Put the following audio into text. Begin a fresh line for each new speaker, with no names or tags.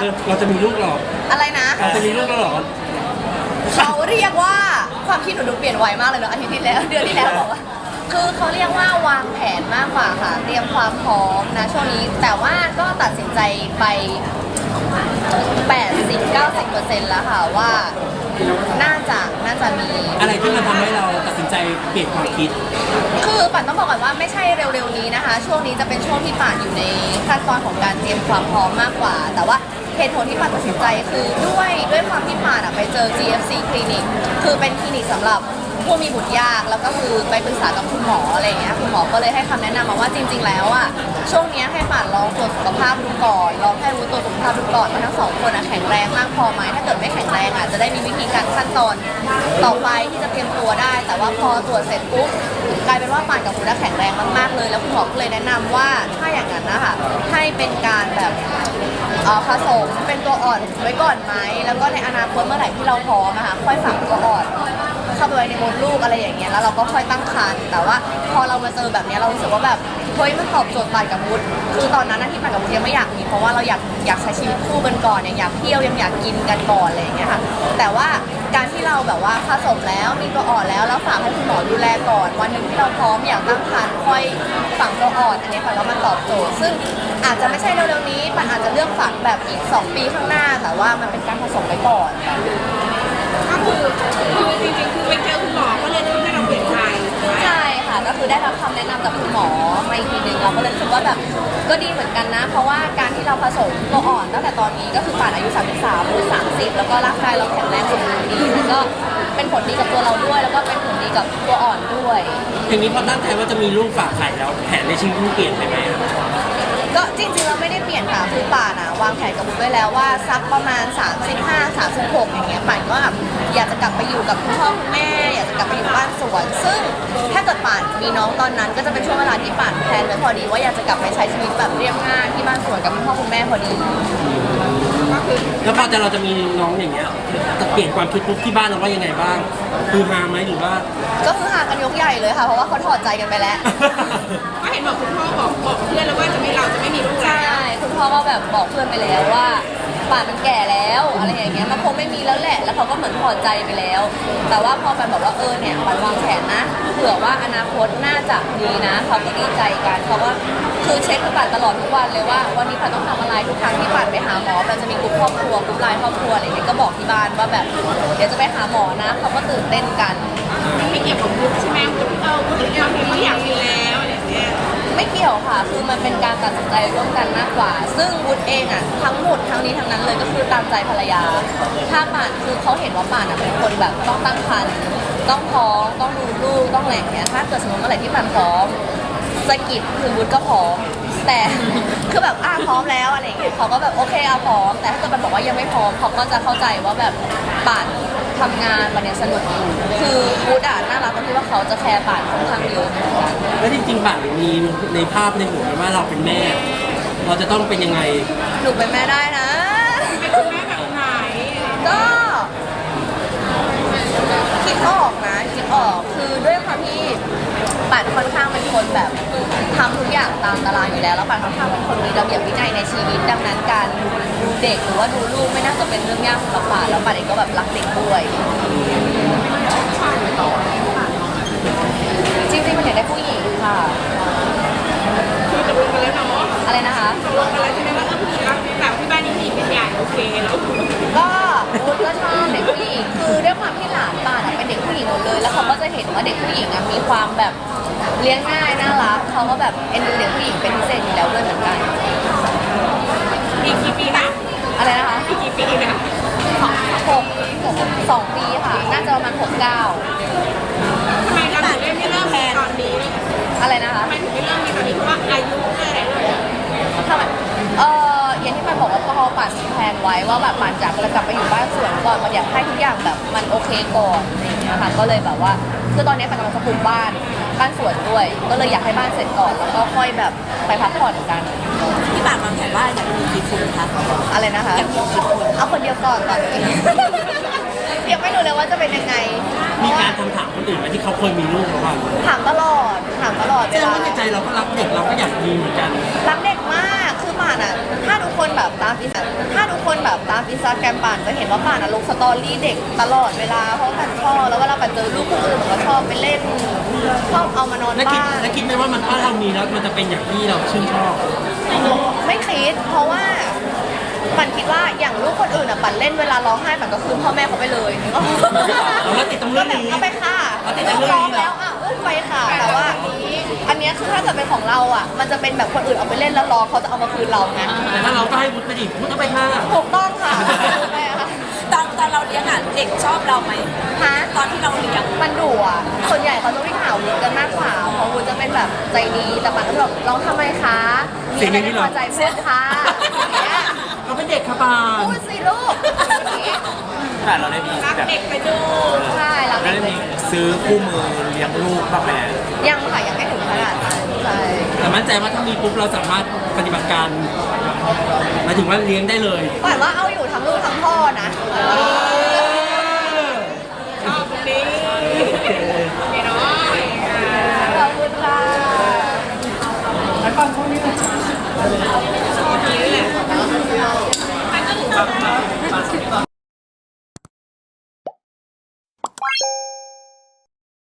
เริ่มเราจะมีลูกหรอ
อะไรนะ
เราจะมีลูกแล้วหรอ
เขาเรียกว่าความคิดหนูดูเปลี่ยนไวมากเลยเนอะอาทิตย์ที่แล้วเดือนที่แล้วบอกว่า คือเขาเรียกว่าวางแผนมากกว่าค่ะ เตรียมความพร้อมนะช่วงนี้ แต่ว่าก็ตัดสินใจไป 80-90%แล้วค่ะว่า น่าจะน่าจะมี
อะไรที่มันทำให้เราตัดสินใจเปลี่ยนความคิด
คือปันต้องบอกก่อนว่าไม่ใช่เร็วๆนี้นะคะ ช่วงนี้จะเป็นช่วงที่ป่านอยู่ในขั้นตอนของการเตรียมความพร้อมมากกว่า แต่ว่าเหตุผลที่ป่านตัดสินใจคือด้วยด้วยความที่ป่านอะไปเจอ GFC คลินิกคือเป็นคลินิกสำหรับ ผู้มีบุตรยากแล้วก็คือไปปรึกษากับคุณหมออะไรอย่างเงี้ยคุณหมอก็เลยให้คำแนะนำมาว่าจริง ๆ แล้วอะช่วงเนี้ยให้ป่านลองตรวจสุขภาพดูก่อนลองให้รู้ตัวสุขภาพดูก่อนว่าทั้งสองคนอะแข็งแรงมากพอไหมถ้าเกิดไม่แข็งแรงอะจะได้มีวิธีการขั้นตอนต่อไปที่จะเตรียมตัวได้ แต่ว่าพอตรวจเสร็จปุ๊บกลายเป็นว่าป่านกับคุณอะแข็งแรงมากๆเลย แล้วคุณหมอก็เลยแนะนำว่าถ้าอย่างนั้นนะคะให้เป็นการแบบ เอ่อผสมเป็นตัวอ่อนไว้ก่อนไหม แล้วก็ในอนาคตเมื่อไหร่ที่เราพร้อมอะค่ะค่อยฝังตัวอ่อน เข้าไปไว้ในมดลูกอะไรอย่างเงี้ยแล้วเราก็ค่อยตั้งครรภ์แต่ว่าพอเรามาเจอแบบเนี้ยเรารู้สึกว่าแบบเฮ้ยมันตอบโจทย์ปานกับวุฒิคือตอนนั้นนะที่ปานกับวุฒิยังไม่อยากมีเพราะว่าเราอยากอยากใช้ชีวิตคู่กันก่อนยังอยากเที่ยวยังอยากกินกันก่อนอะไรอย่างเงี้ยค่ะแต่ว่าการที่เราแบบว่าผสมแล้วมีตัวอ่อนแล้วแล้วฝากให้คุณหมอดูแลก่อน วันหนึ่งที่เราพร้อมอยากตั้งครรภ์ค่อยฝังตัวอ่อนอันนี้ค่ะแล้วมันตอบโจทย์ ซึ่งอาจจะไม่ใช่เร็วๆนี้ปันอาจจะเลือกฝังแบบอีก 2 ปีข้างหน้า แต่ว่ามันเป็นการผสมไว้ก่อน
เรา
ก็เลยรู้สึกว่าแบบก็ดีเหมือนกันนะ เพราะว่าการที่เราผสมตัวอ่อนตั้งแต่ตอนนี้ก็คือป่านอายุ 33หรือ30 แล้วก็ร่างกายเราแข็งแรงสมบูรณ์ดีแล้วก็เป็นผลดีกับตัวเราด้วย แล้วก็เป็นผลดีกับตัวอ่อนด้วย
อย่างนี้พอตั้งใจว่าจะมีลูกฝากไข่แล้วแผนในชีวิตเปลี่ยนไปไหมอะ
ก็จริงๆเราไม่ได้เปลี่ยนค่ะคือป่านอะวางแผนกับบุ๊กไว้แล้วว่าสักประมาณ 35 36 อย่างเงี้ยป่านก็แบบอยากจะกลับไปอยู่กับคุณพ่อคุณแม่ อยากจะกลับไปอยู่บ้านสวน ซึ่งถ้าเกิดป่านมีน้องตอนนั้น ก็จะเป็นช่วงเวลาที่ป่านแพลนไว้พอดีว่าอยากจะกลับไปใช้ชีวิตแบบเรียบง่ายที่บ้านสวนกับคุณพ่อคุณแม่พอดี
แล้วพอจะเราจะมีน้องอย่างเงี้ยจะเปลี่ยนความคิดปุ๊บที่บ้านเราว่ายังไงบ้างคือฮาไหมหรือว่า
ก็คือหากันยกใหญ่เลยค่ะ เพราะว่าเขาถอดใจกันไปแล้ว
ก็เห็นบอกคุณพ่อบอกบอกเพื่อนแล้วว่าจะไม่เราจะไม่มีลูกแล้ว
ใช่ คุณพ่อก็แบบบอกเพื่อนไปแล้วว่า ป่านมันแก่แล้วอะไรอย่างเงี้ยมันคงไม่มีแล้วแหละ แล้วเขาก็เหมือนถอใจไปแล้ว แต่ว่าพอปันบอกว่าเออเนี่ยปันวางแผนนะเผื่อว่าอนาคตน่าจะดีนะเขาก็ดีใจกันเขาก็คือเช็คกับปันตลอดทุกวันเลยว่า วันนี้ปันต้องทำอะไรทุกครั้งที่ปันไปหาหมอปันจะมีกลุ่มครอบครัวกลุ่มไลน์ครอบครัวอะไรเงี้ยก็บอกที่บ้านว่าแบบเดี๋ยวจะไปหาหมอนะเขาก็ตื่นเต้นกัน
ไม่เกี่ยวกับลูกใช่ไหมคุณเออคุณเออคุณอยากมีแล้วอะไรอย่างเงี้ย
ไม่เกี่ยวค่ะ คือมันเป็นการตัดสินใจร่วมกันมากกว่า ซึ่งวุฒิเองอะทั้งหมดทั้งนี้ทั้งนั้นเลยก็คือตามใจภรรยา ถ้าป่านคือเขาเห็นว่าป่านอะเป็นคนแบบต้องตั้งครรภ์ต้องท้องต้องดูลูกต้องอะไรอย่างเงี้ยถ้าเกิดสมมติเมื่อไหร่ที่ป่านพร้อมสะกิดคือวุฒิก็พร้อมแต่คือแบบอะพร้อมแล้วอะไรอย่างเงี้ยเขาก็แบบโอเคเอาพร้อม แต่ถ้าเกิดป่านบอกว่ายังไม่พร้อมเขาก็จะเข้าใจว่าแบบป่านทำงานวันเนี้ยสนุกอยู่คือวุฒิอะน่ารักตรงที่ว่าเขาจะแคร์ป่านค่อนข้างเยอะ
แล้วจริงๆป่านมีในภาพในหัวไหมว่าเราเป็นแม่ เราจะต้องเป็นยังไง
หนูเป็นแม่ได้นะ
เป็นคุณแม่แบบไหน
ก็คิดออกนะคิดออกคือด้วยความที่ปัดค่อนข้างเป็นคนแบบทำทุกอย่างตามตารางอยู่แล้ว แล้วปัดค่อนข้างเป็นคนมีระเบียบวินัยในชีวิตดังนั้นการดูเด็กหรือว่าดูลูกไม่น่าจะเป็นเรื่องยากสำหรับปัดแล้วปัดเองก็แบบรักเด็กด้วยจ ริงๆมันอยากได้ผู้หญิงค่ะ
คือตกลงกันแล้วเนาะ
อะไรนะคะ
ตกลงกันแล้วใช่ไหมว่าเออผู้หญิงรักแบบที่บ้านนี้ผู้หญิงเป็นใหญ่โอเคแล้ว
ก็วุฒิก็ชอบเด็กผู้หญิง คือด้วยความที่หลานป่านอะเป็นเด็กผู้หญิงหมดเลย แล้วเขาก็จะเห็นว่าเด็กผู้หญิงอะมีความแบบเลี้ยงง่ายน่ารักเขาก็แบบเอ็นดูเด็กผู้หญิงเป็นพิเศษอยู่แล้วด้วยเหมือนกัน
อีกกี่ปีนะ
อะไรนะคะ
อีกกี่ปีนะ
หกหกสองปีค่ะ น่าจะประมาณหกเก้า
ทำไมเราถึงไม่เริ่มมีตอนนี้
อะไรนะคะ
ทำไมถึงไม่เริ่มมีตอนนี้เพราะว่าอายุด้วยอะไรด้วย
ทำไมเอออย่างที่ปันบอกว่าพอปันมีแพลนไว้ว่าแบบปันจะกลับไปอยู่บ้านสวนก่อนมันอยากให้ทุกอย่างแบบมันโอเคก่อนอะไรอย่างเงี้ยค่ะก็เลยแบบว่าคือตอนนี้ปันกำลังจะปลูกบ้านบ้านสวนด้วย ก็เลยอยากให้บ้านเสร็จก่อนแล้วก็ค่อยแบบไปพักผ่อนกัน
ที่บ้านวางแผนว่าอยากมีกี่คนคะ
อะไรนะคะ
อยากมีกี่คน
เอาคนเดียวก่อนตอนนี้ ยังไม่รู้เลยว่าจะเป็นยังไง
มีการคำถามคนอื่นไหมที่เขาเคยมีลูกแล้วว่า
ถามตลอดถามตลอด
แส
เว
ดง
ลา
ว่าในใจเราก็รักเด็กเราก็อยากมีเหมือนกัน
รักเด็กมากคือป่านอะ ถ้าทุกคนแบบตามอินสตาถ้าทุกคนแบบตามอินสตาแกรมป่านจะเห็นว่าป่านอะลงสตอรี่เด็กตลอดเวลาเพราะป่านชอบแล้วเวลาป่านเจอลูกคนอื่นก็ชอบไปเล่นชอบเอามานอน
แล้วคิด
บ้าน
แล้วคิดไหมว่ามันถ้าเรามีแล้วมันจะเป็นอย่างที่เราชื่นชอบ
ไม่คิดเพราะว่า ปันคิดว่าอย่างลูกคนอื่นอะปันเล่นเวลาร้องไห้ปันก็คือพ่อแม่เขาไปเลย
เอาแล้วติดตรงเรื่องนี้
ก็ไปค่ะ
เอาติดตรงเรื่อง
ร้อง
นี้เหรอ
แล้วอะอุ้มไปค่ะแต่ว่าอันเนี้ยคือถ้าเกิดเป็นของเราอะ มันจะเป็นแบบคนอื่นเอาไปเล่นแล้วร้องเขาจะเอามาคืนเราไง
แต่ถ้าเราก็ให้วุฒิไปดิวุฒิก็ไปค่ะ
ถูกต้องค่ะไปค่ะ
ตอนตอนเราเลี้ยงอะเด็กชอบเราไหม
ฮะ
ตอนที่เราเลี้ยง
มันดุอะส่วนใหญ่เขาจะวิ่งหาวุ้นกันมากกว่าเพราะวุ้นจะเป็นแบบใจดีแต่ปันก็แบบร้องทำไมคะมีอะไรไม่พอใจเพื่อนคะอย่าง เงี้ย
เราเป็นเด็กค่ะปาน
พูดสิลูกอย่างงี้
แต่เราได้มี
รัก
แบบ
เด็กไปดู
ใช่เรา
เราได้มีซื้อคู่มือเลี้ยงลูกบ้างไหม
ยังค่ะยังไม่ถึงขนาดนั้นใช่
แต่มั่นใจว่าถ้ามีปุ๊บเราสามารถปฏิบัติการหมายถึงว่าเลี้ยงได้เลย
แต่ว่าเอาอยู่ทั้งลูกทั้งพ่อนะ
ชอบตรงนี้นี่เนาะ
ขอบคุณค่ะ
ชอบนี้แหละมัน めっちゃきれいだ。